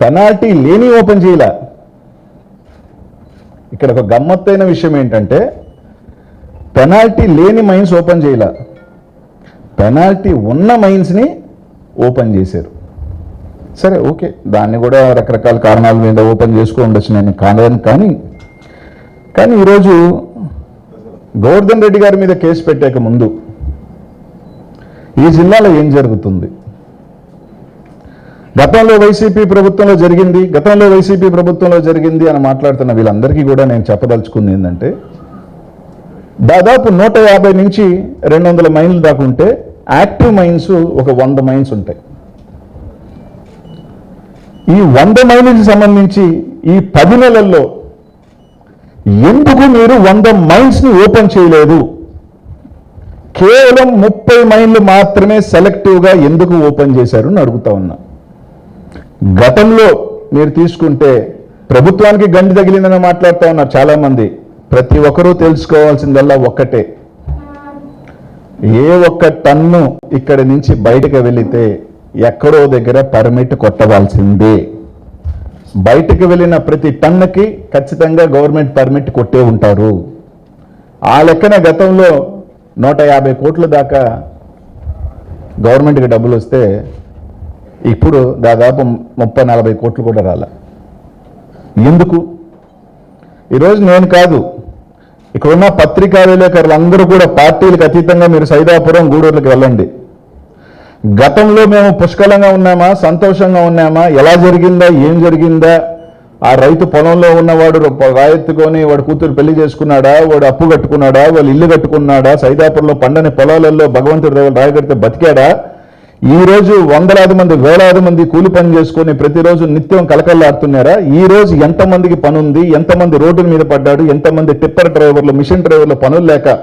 Penalty లేని open చేయలే. ఇక్కడ ఒక గమ్మత్తైన విషయం ఏంటంటే పెనాల్టీ లేని మైన్స్ ఓపెన్ చేయలే. పెనాల్టీ ఉన్న మైన్స్ని ఓపెన్ చేశారు. సరే ఓకే. దాన్ని కూడా రకరకాల కారణాల మీద ఓపెన్ చేసుకో ఉండొచ్చు నేను కాదని కానీ కానీ ఈరోజు గోవర్ధన్ రెడ్డి గారి మీద కేసు పెట్టాక ముందు ఈ జిల్లాలో ఏం జరుగుతుంది? గతంలో వైసీపీ ప్రభుత్వంలో జరిగింది గతంలో వైసీపీ ప్రభుత్వంలో జరిగింది అని మాట్లాడుతున్న వీళ్ళందరికీ కూడా నేను చెప్పదలుచుకుంది ఏంటంటే దాదాపు నూట యాభై నుంచి రెండు వందల మైన్లు దాకా ఉంటే యాక్టివ్ మైన్స్ ఒక వంద మైన్స్ ఉంటాయి. ఈ వంద మైళ్ళకి సంబంధించి ఈ పది నెలల్లో ఎందుకు మీరు వంద మైన్స్ని ఓపెన్ చేయలేదు? కేవలం ముప్పై మైళ్ళు మాత్రమే సెలెక్టివ్గా ఎందుకు ఓపెన్ చేశారు అని అడుగుతా ఉన్నా. గతంలో మీరు తీసుకుంటే ప్రభుత్వానికి గండి తగిలిందని మాట్లాడుతూ ఉన్నారు చాలామంది. ప్రతి ఒక్కరూ తెలుసుకోవాల్సిందల్లా ఒక్కటే. ఏ ఒక్క టన్ను ఇక్కడి నుంచి బయటకు వెళితే ఎక్కడో దగ్గర పర్మిట్ కొట్టవలసిందే. బయటకు వెళ్ళిన ప్రతి టన్నుకి ఖచ్చితంగా గవర్నమెంట్ పర్మిట్ కొట్టే ఉంటారు. ఆ లెక్కన గతంలో నూట యాభై కోట్ల దాకా గవర్నమెంట్కి డబ్బులు వస్తే ఇప్పుడు దాదాపు ముప్పై నలభై కోట్లు కూడా రాల. ఎందుకు? ఈరోజు నేను కాదు. ఇక్కడున్న పత్రికా విలేకరులు అందరూ కూడా పార్టీలకు అతీతంగా మీరు సైదాపురం గూడూరులకు వెళ్ళండి. గతంలో మేము పుష్కలంగా ఉన్నామా సంతోషంగా ఉన్నామా ఎలా జరిగిందా ఏం జరిగిందా? ఆ రైతు పొలంలో ఉన్నవాడు రాయెత్తుకొని వాడు కూతురు పెళ్ళి చేసుకున్నాడా వాడు అప్పు కట్టుకున్నాడా వాళ్ళు ఇల్లు కట్టుకున్నాడా సైదాపురంలో పండని పొలాలలో భగవంతుడు రాయగడితే బతికాడా? ఈ రోజు వందలాది మంది వేలాది మంది కూలి పని చేసుకొని ప్రతిరోజు నిత్యం కలకల్లాడుతున్నారా ఈ రోజు ఎంతమందికి పని ఉంది ఎంతమంది రోడ్డు మీద పడ్డాడు? ఎంతమంది టిప్పర్ డ్రైవర్లు మిషన్ డ్రైవర్లు పనులు లేక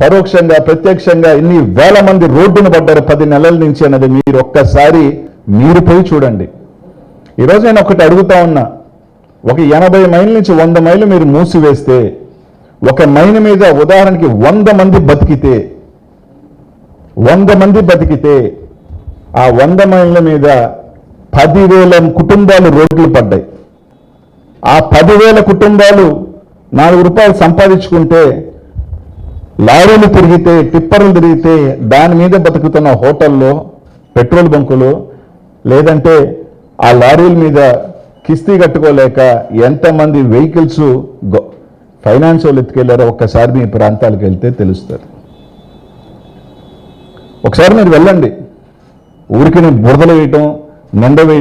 పరోక్షంగా ప్రత్యక్షంగా ఇన్ని వేల మంది రోడ్డున పడ్డారు పది నెలల నుంచి అన్నది మీరు ఒక్కసారి మీరు పోయి చూడండి. ఈరోజు నేను ఒకటి అడుగుతా ఉన్నా. ఒక ఎనభై మైళ్ళ నుంచి వంద మైళ్ళు మీరు మూసివేస్తే ఒక మైన్ మీద ఉదాహరణకి వంద మంది బతికితే వంద మంది బతికితే ఆ వంద మైళ్ళ మీద పదివేల కుటుంబాలు రోడ్లు పడ్డాయి. ఆ పదివేల కుటుంబాలు నాలుగు రూపాయలు సంపాదించుకుంటే లారీలు తిరిగితే టిప్పర్లు తిరిగితే దాని మీద బతుకుతున్న హోటల్లో పెట్రోల్ బంకులు లేదంటే ఆ లారీల మీద కిస్తీ కట్టుకోలేక ఎంతమంది వెహికల్స్ ఫైనాన్స్ వాళ్ళు ఎత్తుకెళ్ళారో ఒక్కసారి మీ ప్రాంతాలకు వెళ్తే తెలుస్తుంది. ఒకసారి మీరు వెళ్ళండి. ఊరికి బురదలు వేయటం నింద వేయటం